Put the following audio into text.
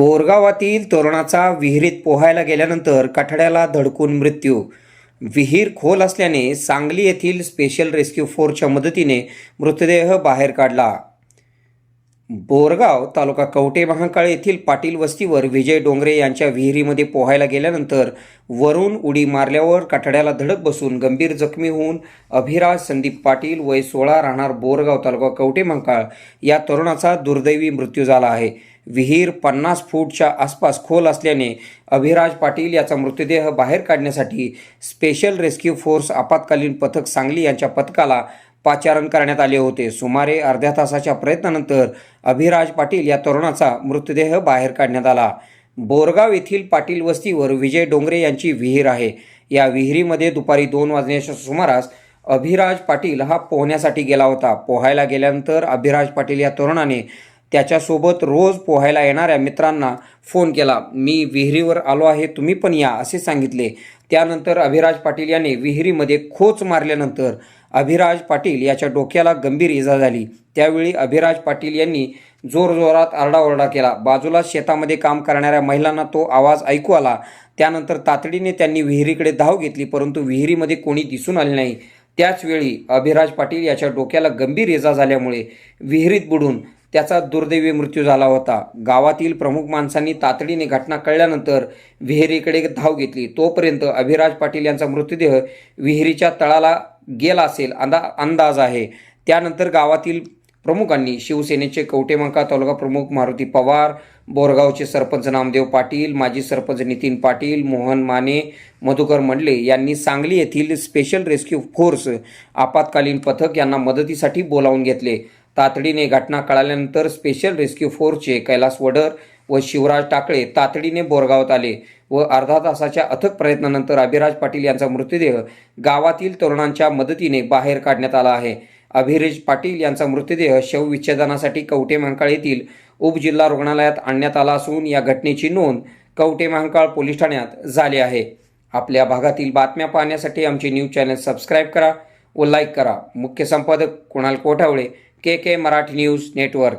बोरगावातील तरुणाचा विहिरीत पोहायला गेल्यानंतर कठड्याला धडकून मृत्यू. विहीर खोल असल्याने सांगली येथील स्पेशल रेस्क्यू फोर्सच्या मदतीने मृतदेह बाहेर काढला. बोरगाव तालुका कवटे महाकाळ येथील पाटील वस्तीवर विजय डोंगरे यांच्या विहिरीमध्ये पोहायला गेल्यानंतर वरून उडी मारल्यावर कठड्याला धडक बसून गंभीर जखमी होऊन अभिराज संदीप पाटील वय सोळा राहणार बोरगाव तालुका कवटे महाकाळ या तरुणाचा दुर्दैवी मृत्यू झाला आहे. विहीर पन्नास फूटच्या आसपास खोल असल्याने अभिराज पाटील याचा मृतदेह बाहेर काढण्यासाठी स्पेशल रेस्क्यू फोर्स आपत्कालीन पथक सांगली यांच्या पथकाला पाचारण करण्यात आले होते. सुमारे अर्ध्या तासाच्या प्रयत्नानंतर अभिराज पाटील या तरुणाचा मृतदेह बाहेर काढण्यात आला. बोरगाव येथील पाटील वस्तीवर विजय डोंगरे यांची विहीर आहे. या विहिरीमध्ये दुपारी दोन वाजण्याच्या सुमारास अभिराज पाटील हा पोहण्यासाठी गेला होता. पोहायला गेल्यानंतर अभिराज पाटील या तरुणाने त्याच्यासोबत रोज पोहायला येणाऱ्या मित्रांना फोन केला. मी विहिरीवर आलो आहे तुम्ही पण या असे सांगितले. त्यानंतर अभिराज पाटील याने विहिरीमध्ये खोच मारल्यानंतर अभिराज पाटील याच्या डोक्याला गंभीर इजा झाली. त्यावेळी अभिराज पाटील यांनी जोरजोरात आरडाओरडा केला. बाजूला शेतामध्ये काम करणाऱ्या महिलांना तो आवाज ऐकू आला. त्यानंतर तातडीने त्यांनी विहिरीकडे धाव घेतली परंतु विहिरीमध्ये कोणी दिसून आले नाही. त्याचवेळी अभिराज पाटील याच्या डोक्याला गंभीर इजा झाल्यामुळे विहिरीत बुडून त्याचा दुर्दैवी मृत्यू झाला होता. गावातील प्रमुख माणसांनी तातडीने घटना कळल्यानंतर विहिरीकडे धाव घेतली. तोपर्यंत अभिराज पाटील यांचा मृतदेह विहिरीच्या तळाला गेला असेल अंदा अंदाज आहे. त्यानंतर गावातील प्रमुखांनी शिवसेनेचे कवटेमंका तालुका प्रमुख मारुती पवार बोरगावचे सरपंच नामदेव पाटील माजी सरपंच नितीन पाटील मोहन माने मधुकर मंडले यांनी सांगली येथील स्पेशल रेस्क्यू फोर्स आपत्कालीन पथक यांना मदतीसाठी बोलावून घेतले. तातडीने घटना कळाल्यानंतर स्पेशल रेस्क्यू फोर्सचे कैलास वडर व शिवराज टाकळे तातडीने बोरगावात आले व अर्धा तासाच्या अथक प्रयत्नानंतर अभिराज पाटील यांचा मृतदेह गावातील तरुणांच्या मदतीने बाहेर काढण्यात आला आहे. अभिराज पाटील यांचा मृतदेह शवविच्छेदनासाठी कवटे महांकाळ येथील उपजिल्हा रुग्णालयात आणण्यात आला असून या घटनेची नोंद कवटे महांकाळ पोलीस ठाण्यात झाली आहे. आपल्या भागातील बातम्या पाहण्यासाठी आमचे न्यूज चॅनल सबस्क्राईब करा व लाईक करा. मुख्य संपादक Kunal Kothawale K K Marathi news network.